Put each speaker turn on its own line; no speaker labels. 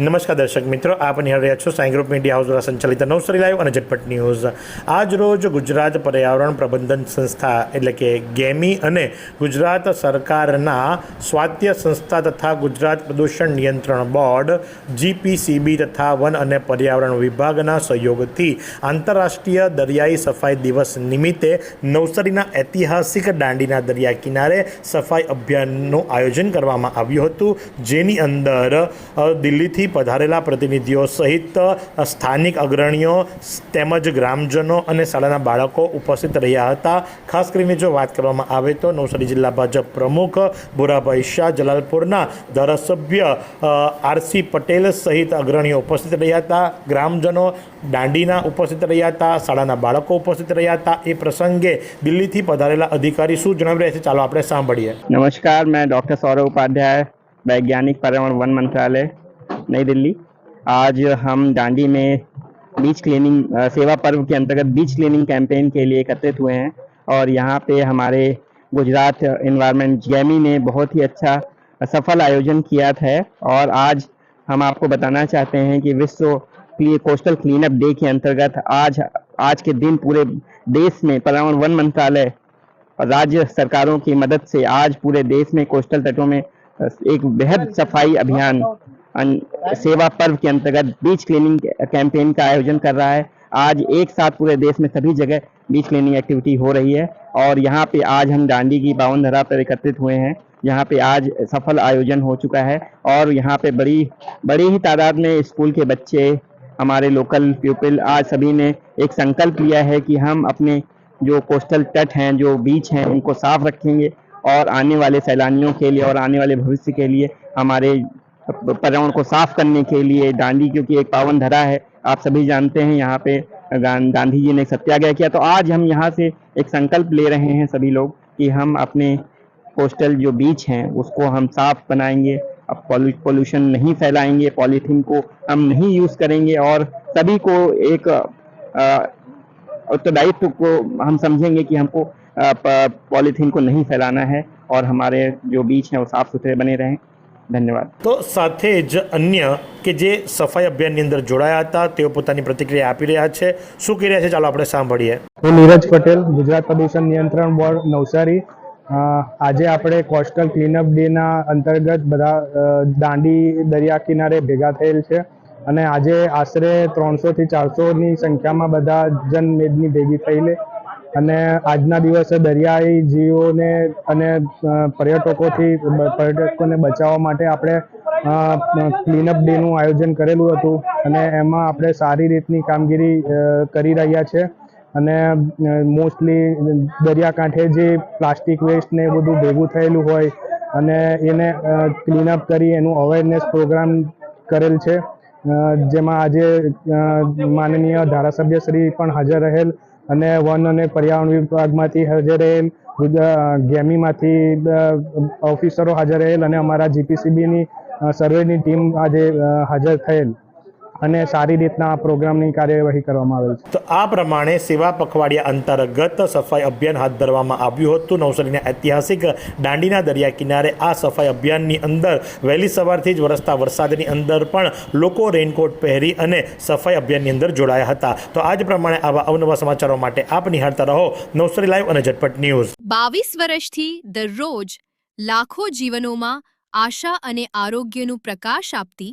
નમસ્કાર દર્શક મિત્રો આપ નિહાળ રહ્યા છો સાઈ ગ્રુપ મીડિયા હાઉસ દ્વારા સંચાલિત નવસરી લાઈવ અને ઝટપટ ન્યૂઝ. આજ રોજ ગુજરાત પર્યાવરણ પ્રબંધન સંસ્થા એટલે કે ગેમી અને ગુજરાત સરકારના સ્વાત્ય સંસ્થા તથા ગુજરાત પ્રદૂષણ નિયંત્રણ બોર્ડ જીપીસીબી તથા વન અને પર્યાવરણ વિભાગના સહયોગથી આંતરરાષ્ટ્રીય દરિયાઈ સફાઈ દિવસ નિમિત્તે નવસારીના ઐતિહાસિક દાંડીના દરિયા કિનારે સફાઈ અભિયાનનું આયોજન કરવામાં આવ્યું હતું. જેની અંદર અ, ગામમાંથી પધારેલા પ્રતિનિધિઓ સહિત સ્થાનિક અગ્રણીઓ, તેમજ ગ્રામજનો અને શાળાના બાળકો ઉપસ્થિત રહ્યા હતા. ખાસ કરીને જો વાત કરવામાં આવે તો નવસારી જિલ્લા ભાજપ પ્રમુખ ભુરાભાઈ શાહ જલાલપુરના ધારાસભ્ય આરસી પટેલ સહિત અગ્રણીઓ ઉપસ્થિત રહ્યા હતા. ગ્રામજનો દાંડીના ઉપસ્થિત રહ્યા હતા. શાળાના બાળકો ઉપસ્થિત રહ્યા હતા. એ પ્રસંગે દિલ્હીથી પધારેલા અધિકારી શું જણાવી રહ્યા છે? ચાલો આપણે સાંભળીએ.
નમસ્કાર, મેં ડૉક્ટર સૌરવ ઉપાધ્યાય, વૈજ્ઞાનિક, પર્યાવરણ વન મંત્રાલય नई दिल्ली। आज हम दांडी में बीच क्लीनिंग सेवा पर्व के अंतर्गत बीच क्लीनिंग कैंपेन के लिए एकत्रित हुए हैं और यहाँ पे हमारे गुजरात इन्वायरमेंट जैमी ने बहुत ही अच्छा सफल आयोजन किया था और आज हम आपको बताना चाहते हैं कि विश्व कोस्टल क्लीनअप डे के अंतर्गत आज आज के दिन पूरे देश में पर्यावरण वन मंत्रालय और राज्य सरकारों की मदद से आज पूरे देश में कोस्टल तटों में एक बेहद सफ़ाई अभियान सेवा पर्व के अंतर्गत बीच क्लीनिंग कैंपेन का आयोजन कर रहा है। आज एक साथ पूरे देश में सभी जगह बीच क्लीनिंग एक्टिविटी हो रही है और यहाँ पे आज हम डांडी की बावन धरा पर एकत्रित हुए हैं। यहाँ पे आज सफल आयोजन हो चुका है और यहाँ पे बड़ी बड़ी ही तादाद में स्कूल के बच्चे, हमारे लोकल पीपल आज सभी ने एक संकल्प लिया है कि हम अपने जो कोस्टल तट हैं, जो बीच हैं, उनको साफ़ रखेंगे और आने वाले सैलानियों के लिए और आने वाले भविष्य के लिए हमारे पर्यावरण को साफ़ करने के लिए दांडी, क्योंकि एक पावन धरा है, आप सभी जानते हैं, यहाँ पे गांधी जी ने सत्याग्रह किया। तो आज हम यहाँ से एक संकल्प ले रहे हैं सभी लोग कि हम अपने कोस्टल जो बीच हैं, उसको हम साफ़ बनाएँगे, अब पोल्यूशन नहीं फैलाएँगे, पॉलीथीन को हम नहीं यूज़ करेंगे, और सभी को एक उत्तरदायित्व को हम समझेंगे कि हमको पॉलीथीन को नहीं फैलाना है, और हमारे जो बीच हैं, वो साफ़ सुथरे बने रहें। ધન્યવાદ.
તો સાથે જ અન્ય કે જે સફાઈ અભિયાનની અંદર જોડાયા હતા તેઓ પોતાની પ્રતિક્રિયા આપી રહ્યા છે. શું કહી રહ્યા છે? ચાલો આપણે સાંભળીએ.
હું નીરજ પટેલ ગુજરાત પ્રદૂષણ નિયંત્રણ બોર્ડ નવસારી. આજે આપણે કોસ્ટલ ક્લીનઅપ ડેના અંતર્ગત બધા દાંડી દરિયા કિનારે ભેગા થયેલ છે. અને આજે આશરે ત્રણસોથી ચારસોની સંખ્યામાં બધા જનમેદની ભેગી થઈને અને આજના દિવસે દરિયાઈ જીવોને અને પર્યટકોથી પર્યટકોને બચાવવા માટે આપણે ક્લીનઅપ ડેનું આયોજન કરેલું હતું અને એમાં આપણે સારી રીતની કામગીરી કરી રહ્યા છે. અને મોસ્ટલી દરિયાકાંઠે જે પ્લાસ્ટિક વેસ્ટ ને બધું ભેગું થયેલું હોય અને એને ક્લીનઅપ કરી એનું અવેરનેસ પ્રોગ્રામ કરેલ છે. જેમાં આજે માનનીય ધારાસભ્ય શ્રી પણ હાજર રહેલ. અને વન અને પર્યાવરણ વિભાગમાંથી હાજર રહેલ ગેમીમાંથી ઓફિસરો હાજર રહેલ અને અમારા જીપીસીબીની સર્વેની ટીમ આજે હાજર થયેલ. અને સારી રીતના પ્રોગ્રામની કાર્યવાહી કરવામાં આવેલ છે.
તો આ પ્રમાણે સેવા પખવાડિયા અંતર્ગત સફાઈ અભિયાન હાથ ધરવામાં આવ્યું હતું. નવસારીના ઐતિહાસિક દાંડીના દરિયા કિનારે આ સફાઈ અભિયાનની અંદર વહેલી સવારથી જ વરસતા વરસાદની અંદર પણ લોકો રેઇનકોટ પહેરી અને સફાઈ અભિયાનની અંદર જોડાયા હતા. તો આ જ પ્રમાણે આવા અવનવા સમાચારો માટે આપ નિહાળતા રહો. નવસારી લાઈવ અને ઝટપટ ન્યૂઝ.
બાવીસ વર્ષથી દરરોજ લાખો જીવનોમાં આશા અને આરોગ્યનું પ્રકાશ આપતી